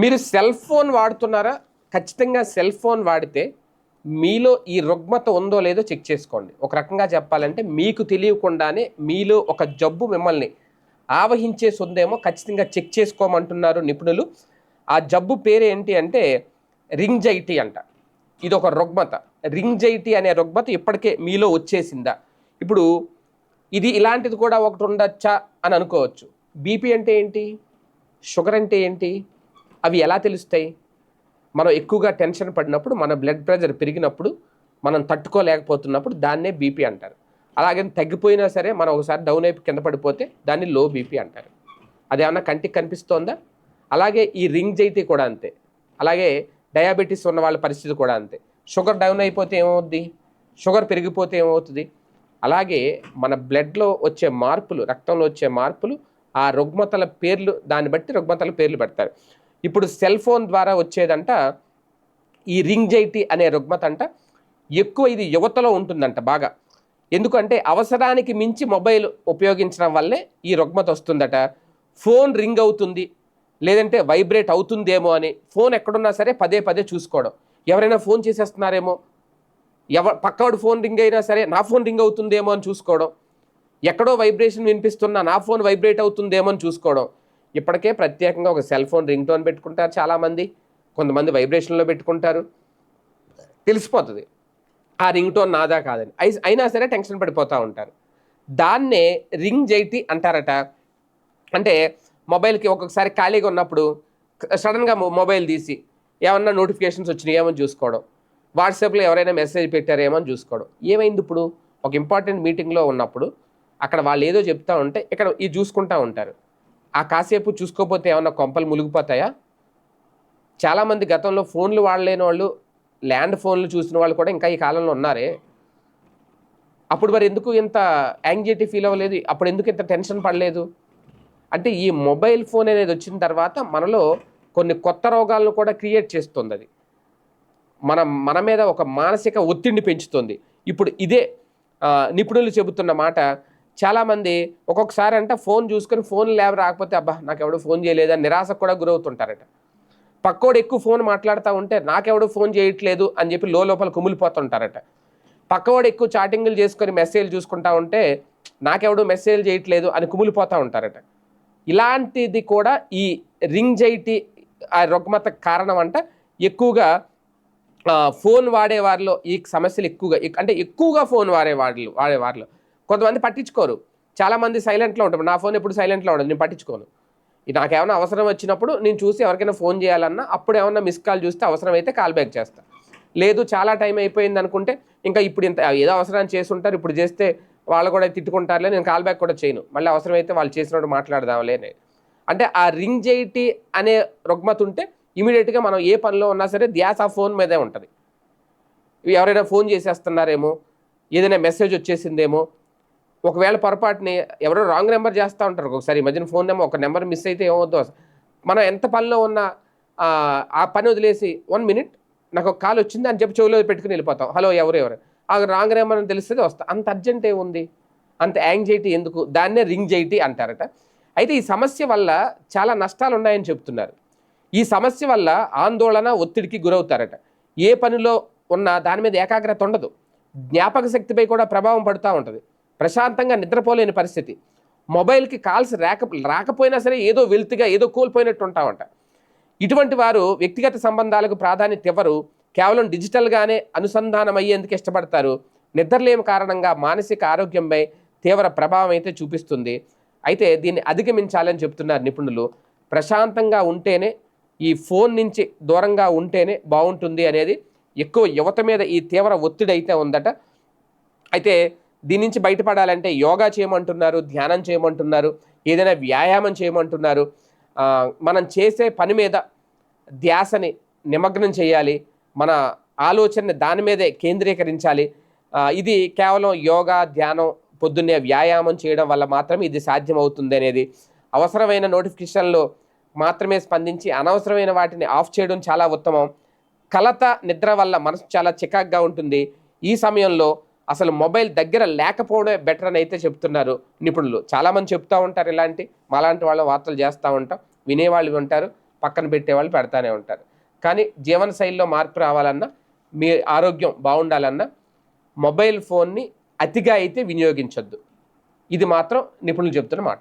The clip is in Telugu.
మీరు సెల్ ఫోన్ వాడుతున్నారా? ఖచ్చితంగా సెల్ ఫోన్ వాడితే మీలో ఈ రుగ్మత ఉందో లేదో చెక్ చేసుకోండి. ఒక రకంగా చెప్పాలంటే మీకు తెలియకుండానే మీలో ఒక జబ్బు మిమ్మల్ని ఆవహించేసి ఉందేమో ఖచ్చితంగా చెక్ చేసుకోమంటున్నారు నిపుణులు. ఆ జబ్బు పేరు ఏంటి అంటే రింగ్జైటీ అంట. ఇది ఒక రుగ్మత. రింగ్జైటీ అనే రుగ్మత ఇప్పటికే మీలో వచ్చేసిందా? ఇప్పుడు ఇది ఇలాంటిది కూడా ఒకటి ఉండొచ్చా అని అనుకోవచ్చు. బీపీ అంటే ఏంటి? షుగర్ అంటే ఏంటి? అవి ఎలా తెలుస్తాయి? మనం ఎక్కువగా టెన్షన్ పడినప్పుడు మన బ్లడ్ ప్రెషర్ పెరిగినప్పుడు మనం తట్టుకోలేకపోతున్నప్పుడు దాన్నే బీపీ అంటారు. అలాగే తగ్గిపోయినా సరే మనం ఒకసారి డౌన్ అయిపోయి కింద పడిపోతే దాన్ని లో బీపీ అంటారు. అదేమన్నా కంటికి కనిపిస్తోందా? అలాగే ఈ రింగ్ జైటీ కూడా అంతే. అలాగే డయాబెటీస్ ఉన్న వాళ్ళ పరిస్థితి కూడా అంతే. షుగర్ డౌన్ అయిపోతే ఏమవుద్ది? షుగర్ పెరిగిపోతే ఏమవుతుంది? అలాగే మన బ్లడ్లో వచ్చే మార్పులు రక్తంలో వచ్చే మార్పులు ఆ రుగ్మతల పేర్లు దాన్ని బట్టి రుగ్మతల పేర్లు పెడతారు. ఇప్పుడు సెల్ ఫోన్ ద్వారా వచ్చేదంట ఈ రింగ్జైటీ అనే రుగ్మత అంట ఎక్కువ ఇది యువతలో ఉంటుందంట బాగా. ఎందుకంటే అవసరానికి మించి మొబైల్ ఉపయోగించడం వల్లే ఈ రుగ్మత వస్తుందట. ఫోన్ రింగ్ అవుతుంది లేదంటే వైబ్రేట్ అవుతుందేమో అని ఫోన్ ఎక్కడున్నా సరే పదే పదే చూసుకోవడం. ఎవరైనా ఫోన్ చేసేస్తున్నారేమో? ఎవ పక్కవాడు ఫోన్ రింగ్ అయినా సరే నా ఫోన్ రింగ్ అవుతుందేమో అని చూసుకోవడం. ఎక్కడో వైబ్రేషన్ వినిపిస్తున్నా నా ఫోన్ వైబ్రేట్ అవుతుందేమో అని చూసుకోవడం. ఇప్పటికే ప్రత్యేకంగా ఒక సెల్ ఫోన్ రింగ్ టోన్ పెట్టుకుంటారు చాలామంది. కొంతమంది వైబ్రేషన్లో పెట్టుకుంటారు. తెలిసిపోతుంది. ఆ రింగ్ టోన్ నాదా కాదని. అయినా సరే టెన్షన్ పడిపోతూ ఉంటారు. దాన్నే రింగ్ జైటీ అంటారట. అంటే మొబైల్కి ఒక్కొక్కసారి ఖాళీగా ఉన్నప్పుడు సడన్గా మొబైల్ తీసి ఏమన్నా నోటిఫికేషన్స్ వచ్చినాయి చూసుకోవడం. వాట్సాప్లో ఎవరైనా మెసేజ్ పెట్టారేమో అని చూసుకోవడం. ఏమైంది ఇప్పుడు? ఒక ఇంపార్టెంట్ మీటింగ్లో ఉన్నప్పుడు అక్కడ వాళ్ళు ఏదో చెప్తా ఉంటే ఇక్కడ ఇది చూసుకుంటూ ఉంటారు. ఆ కాసేపు చూసుకోకపోతే ఏమన్నా కొంపలు మునిగిపోతాయా? చాలామంది గతంలో ఫోన్లు వాడలేని వాళ్ళు ల్యాండ్ ఫోన్లు చూసిన వాళ్ళు కూడా ఇంకా ఈ కాలంలో ఉన్నారే. అప్పుడు మరి ఎందుకు ఇంత యాంగ్జైటీ ఫీల్ అవ్వలేదు? అప్పుడు ఎందుకు ఇంత టెన్షన్ పడలేదు? అంటే ఈ మొబైల్ ఫోన్ అనేది వచ్చిన తర్వాత మనలో కొన్ని కొత్త రోగాలను కూడా క్రియేట్ చేస్తుంది అది. మన మన మీద ఒక మానసిక ఒత్తిడిని పెంచుతుంది. ఇప్పుడు ఇదే నిపుణులు చెబుతున్న మాట చాలామంది ఒక్కొక్కసారి అంటే ఫోన్ చూసుకొని ఫోన్ లేవ రాకపోతే అబ్బా నాకు ఎవడు ఫోన్ చేయలేదని నిరాశకు కూడా గురవుతుంటారట. పక్కోడు ఎక్కువ ఫోన్ మాట్లాడుతూ ఉంటే నాకెవడు ఫోన్ చేయట్లేదు అని చెప్పి లో లోపల కుమిలిపోతుంటారట. పక్కవాడు ఎక్కువ చాటింగ్లు చేసుకొని మెసేజ్ చూసుకుంటా ఉంటే నాకెవడు మెసేజ్ చేయట్లేదు అని కుమిలిపోతూ ఉంటారట. ఇలాంటిది కూడా ఈ రింగ్జైటీ ఆ రుగ్మత కారణం అంట ఎక్కువగా ఫోన్ వాడే వారిలో ఈ సమస్యలు ఎక్కువగా అంటే ఎక్కువగా ఫోన్ వాడే వాళ్ళు వాడే వారిలో. కొంతమంది పట్టించుకోరు. చాలామంది సైలెంట్లో ఉంటారు. నా ఫోన్ ఎప్పుడు సైలెంట్లో ఉండదు. నేను పట్టించుకోను. నాకేమైనా అవసరం వచ్చినప్పుడు నేను చూసి ఎవరికైనా ఫోన్ చేయాలన్నా అప్పుడు ఏమన్నా మిస్ కాల్ చూస్తే అవసరం అయితే కాల్ బ్యాక్ చేస్తా. లేదు చాలా టైం అయిపోయింది అనుకుంటే ఇంకా ఇప్పుడు ఇంత ఏదో అవసరాన్ని చేసి ఉంటారు ఇప్పుడు చేస్తే వాళ్ళు కూడా తిట్టుకుంటారులే నేను కాల్ బ్యాక్ కూడా చేయను. మళ్ళీ అవసరమైతే వాళ్ళు చేసినప్పుడు మాట్లాడదాంలే అంటే ఆ రింగ్ జైటీ అనే రుగ్మత ఉంటే ఇమీడియట్గా మనం ఏ పనిలో ఉన్నా సరే ధ్యాస ఆ ఫోన్ మీదే ఉంటుంది. ఎవరైనా ఫోన్ చేసేస్తున్నారేమో ఏదైనా మెసేజ్ వచ్చేసిందేమో ఒకవేళ పొరపాటుని ఎవరో రాంగ్ నెంబర్ చేస్తూ ఉంటారు. ఒకసారి ఈ మధ్యన ఫోన్ నెంబర్ ఒక నెంబర్ మిస్ అయితే ఏమవుద్దో మనం ఎంత పనిలో ఉన్నా ఆ, ఆ పని వదిలేసి వన్ మినిట్ నాకు ఒక కాల్ వచ్చింది అని చెప్పి చెవిలో పెట్టుకుని వెళ్ళిపోతాం. హలో ఎవరు ఎవరు? ఆ రాంగ్ నెంబర్ అని తెలిస్తే వస్తా. అంత అర్జెంట్ ఏముంది? అంత యాంగ్జైటీ ఎందుకు? దాన్నే రింగ్ జైటీ అంటారట. అయితే ఈ సమస్య వల్ల చాలా నష్టాలు ఉన్నాయని చెప్తున్నారు. ఈ సమస్య వల్ల ఆందోళన ఒత్తిడికి గురవుతారట. ఏ పనిలో ఉన్నా దాని మీద ఏకాగ్రత ఉండదు. జ్ఞాపక శక్తిపై కూడా ప్రభావం పడుతూ ఉంటుంది. ప్రశాంతంగా నిద్రపోలేని పరిస్థితి. మొబైల్కి కాల్స్ రాక రాకపోయినా సరే ఏదో వెల్తిగా ఏదో కోల్పోయినట్టు ఉంటామంట ఇటువంటి వారు వ్యక్తిగత సంబంధాలకు ప్రాధాన్యత ఇవ్వరు. కేవలం డిజిటల్గానే అనుసంధానం అయ్యేందుకు ఇష్టపడతారు. నిద్రలేమి కారణంగా మానసిక ఆరోగ్యంపై తీవ్ర ప్రభావం అయితే చూపిస్తుంది. అయితే దీన్ని అధిగమించాలని చెప్తున్నారు నిపుణులు. ప్రశాంతంగా ఉంటేనే ఈ ఫోన్ నుంచి దూరంగా ఉంటేనే బాగుంటుంది అనేది ఎక్కువ యువత మీద ఈ తీవ్ర ఒత్తిడి అయితే ఉందట. అయితే దీని నుంచి బయటపడాలంటే యోగా చేయమంటున్నారు ధ్యానం చేయమంటున్నారు ఏదైనా వ్యాయామం చేయమంటున్నారు. మనం చేసే పని మీద ధ్యాసని నిమగ్నం చేయాలి. మన ఆలోచనని దాని మీదే కేంద్రీకరించాలి. ఇది కేవలం యోగా ధ్యానం పొద్దున్నే వ్యాయామం చేయడం వల్ల మాత్రమే ఇది సాధ్యమవుతుంది అనేది. అవసరమైన నోటిఫికేషన్లో మాత్రమే స్పందించి అనవసరమైన వాటిని ఆఫ్ చేయడం చాలా ఉత్తమం. కలత నిద్ర వల్ల మనసు చాలా చికాగ్గా ఉంటుంది. ఈ సమయంలో అసలు మొబైల్ దగ్గర లేకపోవడమే బెటర్ అని అయితే చెప్తున్నారు నిపుణులు. చాలామంది చెప్తూ ఉంటారు ఇలాంటి మాలాంటి వాళ్ళ వార్తలు చేస్తూ ఉంటాం వినేవాళ్ళు ఉంటారు పక్కన పెట్టేవాళ్ళు పెడతానే ఉంటారు. కానీ జీవన శైలిలో మార్పు రావాలన్నా మీ ఆరోగ్యం బాగుండాలన్నా మొబైల్ ఫోన్ని అతిగా అయితే వినియోగించొద్దు. ఇది మాత్రం నిపుణులు చెప్తున్న మాట.